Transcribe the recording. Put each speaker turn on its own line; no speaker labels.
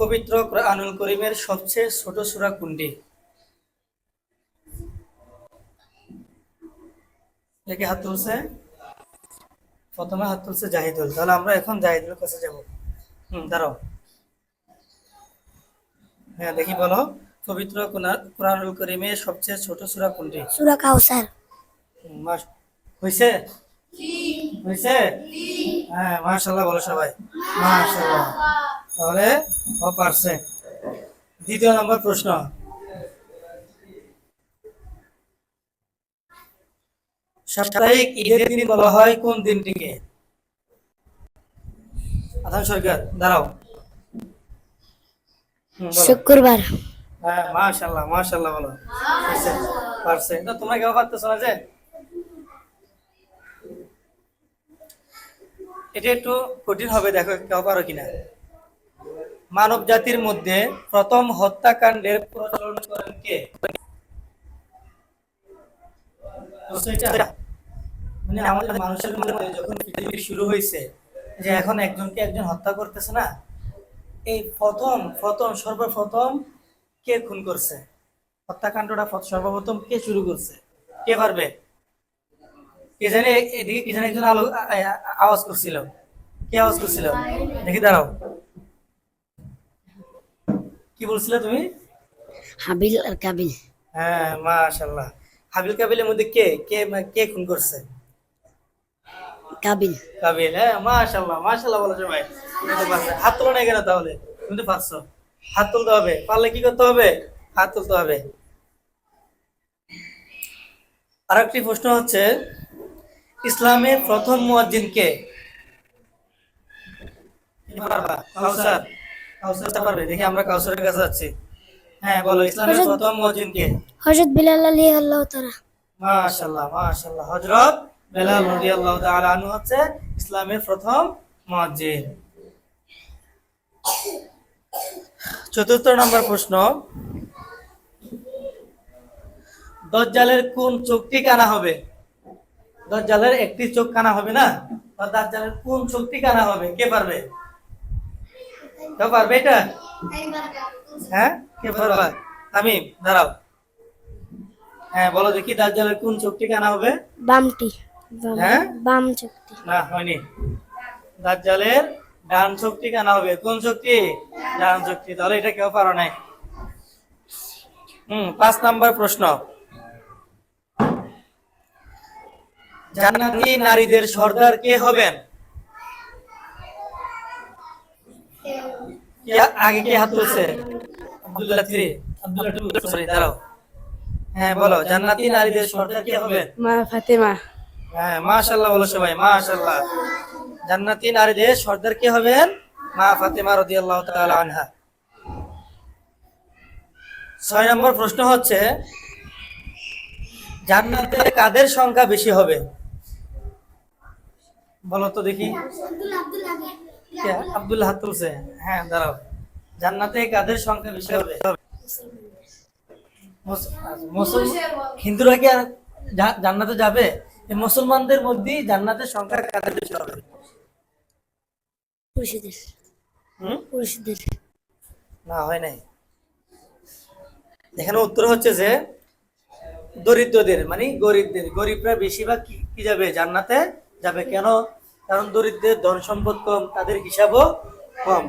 পবিত্র কোরআনুল করিমের সবচেয়ে ছোট সূরা কোনটি? দেখে হাত তুলছে। প্রথমে হাত তুলছে জাহিদুল। তাহলে আমরা এখন জাহিদুল কাছে যাব। হুম দাঁড়াও। হ্যাঁ দেখি বলো। পবিত্র কোরআনুল করিমের সবচেয়ে ছোট সূরা কোনটি?
সুরা কাউসার।
হয়েছে হ্যাঁ মাশাল্লাহ বলো সবাই। মাশাল্লাহ তাহলে ও পারছে। দ্বিতীয় নম্বর প্রশ্ন। সাপ্তাহিক ঈদের দিন বলা হয় কোন দিনটিকে? আধান সরকার দাঁড়াও।
শুক্রবার।
হ্যাঁ মাশাল্লাহ মাশাল্লাহ বলো। পারছে পারছে। না তোমরা কেউ পারতেছো না যে? এটা একটু কঠিন হবে দেখো কেউ পারো কিনা। মানব জাতির মধ্যে প্রথম হত্যাকাণ্ডের প্রচলন করেন কে? মানে আমাদের মানুষের মধ্যে যখন পৃথিবী শুরু হয়েছে, যে এখন একজনকে একজন হত্যা করতেছে না, এই প্রথম প্রথম, সর্বপ্রথম কে খুন করছে? হত্যাকাণ্ডটা সর্বপ্রথম কে শুরু করছে? কে পারবে? কে জানে, এদিকে কি জানে একজন আলো আওয়াজ করছিল। কে আওয়াজ করছিল? দেখি দাঁড়াও। কি বলছিলে তুমি
হাবিল আর কাবিল
হ্যাঁ মাশাল্লাহ হাবিল কাবিলের মধ্যে কে কে কে খুন করছে
কাবিল
কাবিল হ্যাঁ মাশাল্লাহ মাশাল্লাহ বলো সবাই তুমি পারছ। হাত তোলো না কেন তাহলে তুমি তো পারছ হাত তুলতে হবে পারলে কি করতে হবে হাত তুলতে হবে আরেকটি প্রশ্ন হচ্ছে ইসলামের প্রথম মুয়াজ্জিন কে কি পারবা? কাউসার পারবে? দেখি আমরা কাউসারের কাছে যাচ্ছি। হ্যাঁ বলো ইসলামের প্রথম মুয়াজ্জিন কে
হজরত বিলাল আলী আল্লাহ
মাশাআল্লাহ মাশাআল্লাহ। হযরত বেলাল রাদিয়াল্লাহু তাআলা আনহু হচ্ছে ইসলামের প্রথম মুয়াজ্জিন চতুর্থ নম্বর প্রশ্ন। দজ্জালের কোন চোখটি কানা হবে? দজ্জালের একটি চোখ কানা হবে না? দাজ্জালের কোন চোখটি কানা হবে? কে পারবে? কেউ পারবে এটা হ্যাঁ কে পারবা আমি দাঁড়াও হ্যাঁ বলো দেখি দাজ্জালের কোন চোখটি হবে?
বামটি।
হ্যাঁ?
বাম শক্তি
না হয়নি। দাজ্জালের ডান শক্তি কানা হবে। কোন শক্তি ডান শক্তি তাহলে এটা কেউ পারো নাই। হুম পাঁচ নাম্বার প্রশ্ন। জান্নাতি নারীদের সর্দার কে হবেন? আগে কে হাত তুলছে Abdullah three. Abdullah two sorry দাঁড়াও। হ্যাঁ বলো জান্নাতি নারীদের সর্দার কে হবেন
মা ফাতেমা।
হ্যাঁ মাশাআল্লাহ বলো সবাই মাশাআল্লাহ। জান্নাতি নারীদের সর্দার কে হবেন? মা ফাতেমা রাদিয়াল্লাহু তাআলা আনহা। ছয় নম্বর প্রশ্ন হচ্ছে জান্নাতে কাদের সংখ্যা বেশি হবে? বলো তো দেখি? আব্দুল হ্যাঁ দাঁড়াও। জান্নাতে কাদের সংখ্যা বেশি হবে? হিন্দুরা কি আর জান্নাতে যাবে? মুসলমানদের মধ্যেই জান্নাতের সংখ্যা কাদের বেশি হবে?
পুরুষদের। পুরুষদের।
না হয় নাই। এখানে উত্তর হচ্ছে যে দরিদ্রদের মানে গরিবদের। গরিবরা বেশিরভাগ কি যাবে? জান্নাতে যাবে। কেন? কারণ দরিদ্রের ধন সম্পদ কম তাদের হিসাবও কম।